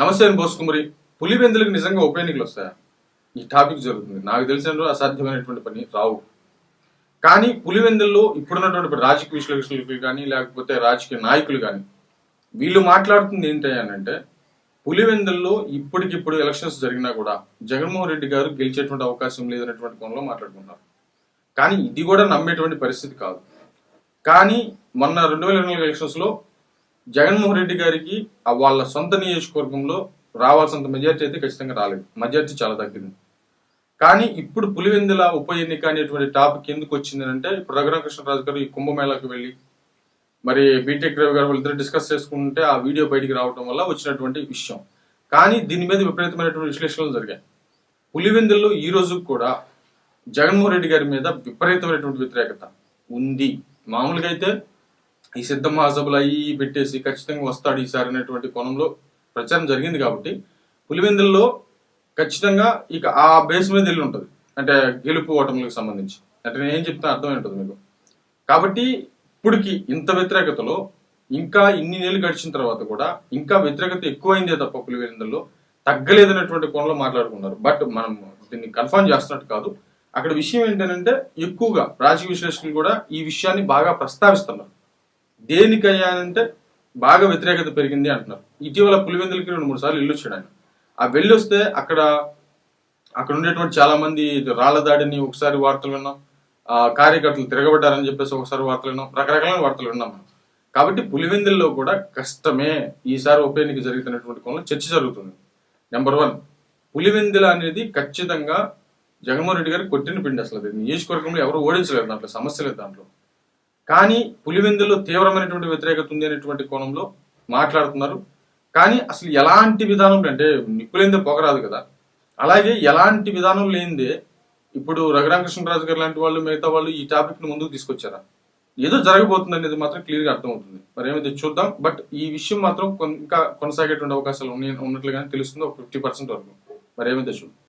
నమస్తే అని బోసుకుమరి పులివెందులకు నిజంగా ఉప ఎన్నికలు వస్తాయా ఈ టాపిక్ జరుగుతుంది. నాకు తెలిసిన అసాధ్యమైనటువంటి పని రావు. కానీ పులివెందుల్లో ఇప్పుడున్నటువంటి రాజకీయ విశ్లేషకులు కానీ లేకపోతే రాజకీయ నాయకులు కానీ వీళ్ళు మాట్లాడుతుంది ఏంటి అని అంటే పులివెందుల్లో ఇప్పటికిప్పుడు ఎలక్షన్స్ జరిగినా కూడా జగన్మోహన్ రెడ్డి గారు గెలిచేటువంటి అవకాశం లేదనేటువంటి కోణంలో మాట్లాడుకున్నారు కానీ ఇది కూడా నమ్మేటువంటి పరిస్థితి కాదు. కానీ మొన్న రెండు వేల ఇరవై ఎలక్షన్స్లో జగన్మోహన్ రెడ్డి గారికి వాళ్ళ సొంత నియోజకవర్గంలో రావాల్సినంత మెజార్టీ అయితే ఖచ్చితంగా రాలేదు. మెజార్టీ చాలా తగ్గింది. కానీ ఇప్పుడు పులివెందుల ఉప ఎన్నిక అనేటువంటి టాపిక్ ఎందుకు వచ్చింది అంటే ఇప్పుడు రఘురామకృష్ణరాజు గారు ఈ కుంభమేళాకు వెళ్ళి మరి బీటెక్ రవి గారు వాళ్ళిద్దరు డిస్కస్ చేసుకుంటే ఆ వీడియో బయటికి రావడం వల్ల వచ్చినటువంటి విషయం. కానీ దీని మీద విపరీతమైనటువంటి విశ్లేషణలు జరిగాయి. పులివెందుల్లో ఈ రోజు కూడా జగన్మోహన్ రెడ్డి గారి మీద విపరీతమైనటువంటి వ్యతిరేకత ఉంది. మామూలుగా అయితే ఈ సిద్ధ మహాసభలు అయ్యి పెట్టేసి ఖచ్చితంగా వస్తాడు ఈసారి అనేటువంటి కోణంలో ప్రచారం జరిగింది కాబట్టి పులివెందుల్లో ఖచ్చితంగా ఇక ఆ బేస్ మీద వెళ్ళి ఉంటుంది. అంటే గెలుపు ఓటములకు సంబంధించి. అంటే నేను ఏం చెప్తున్నా అర్థమై ఉంటుంది మీకు. కాబట్టి ఇప్పటికి ఇంత వ్యతిరేకతలో ఇంకా ఇన్ని నెలలు గడిచిన తర్వాత కూడా ఇంకా వ్యతిరేకత ఎక్కువైందే తప్ప పులివెందుల్లో తగ్గలేదనేటువంటి కోణంలో మాట్లాడుకున్నారు. బట్ మనం దీన్ని కన్ఫర్మ్ చేస్తున్నట్టు కాదు. అక్కడ విషయం ఏంటంటే ఎక్కువగా రాజకీయ విశ్లేషకులు కూడా ఈ విషయాన్ని బాగా ప్రస్తావిస్తున్నారు. దేనికయ్యానంటే బాగా వ్యతిరేకత పెరిగింది అంటున్నారు. ఇటీవల పులివెందులకి రెండు మూడు సార్లు ఇల్లు వచ్చాడు ఆయన ఆ వెళ్ళి వస్తే అక్కడ అక్కడ ఉండేటువంటి చాలా మంది రాళ్ళ దాడిని ఒకసారి వార్తలు విన్నాం. ఆ కార్యకర్తలు తిరగబడ్డారని చెప్పేసి ఒకసారి వార్తలు విన్నాం. రకరకాల వార్తలు విన్నాం మనం. కాబట్టి పులివెందుల్లో కూడా కష్టమే ఈసారి ఉప ఎన్నిక జరుగుతున్నటువంటి కోణంలో చర్చ జరుగుతుంది. నెంబర్ వన్ పులివెందుల అనేది ఖచ్చితంగా జగన్మోహన్ రెడ్డి గారు కొట్టిన పిండి అసలు అది. నియోజకవర్గంలో ఎవరు ఓడించలేరు దాంట్లో సమస్య లేదు దాంట్లో. కానీ పులివెందుల్లో తీవ్రమైనటువంటి వ్యతిరేకత ఉంది అనేటువంటి కోణంలో మాట్లాడుతున్నారు. కానీ అసలు ఎలాంటి విధానం అంటే నిప్పులేందే పొగరాదు కదా. అలాగే ఎలాంటి విధానం లేనిదే ఇప్పుడు రఘురామకృష్ణరాజు గారు లాంటి వాళ్ళు మిగతా వాళ్ళు ఈ టాపిక్ను ముందుకు తీసుకొచ్చారా? ఏదో జరగబోతుంది అనేది మాత్రం క్లియర్గా అర్థమవుతుంది. మరి ఏమైతే చూద్దాం. బట్ ఈ విషయం మాత్రం ఇంకా కొనసాగేటువంటి అవకాశాలు ఉన్నాయి ఉన్నట్లుగానే తెలుస్తుంది ఒక ఫిఫ్టీ పర్సెంట్ వరకు. మరి ఏమైతే చూద్దాం.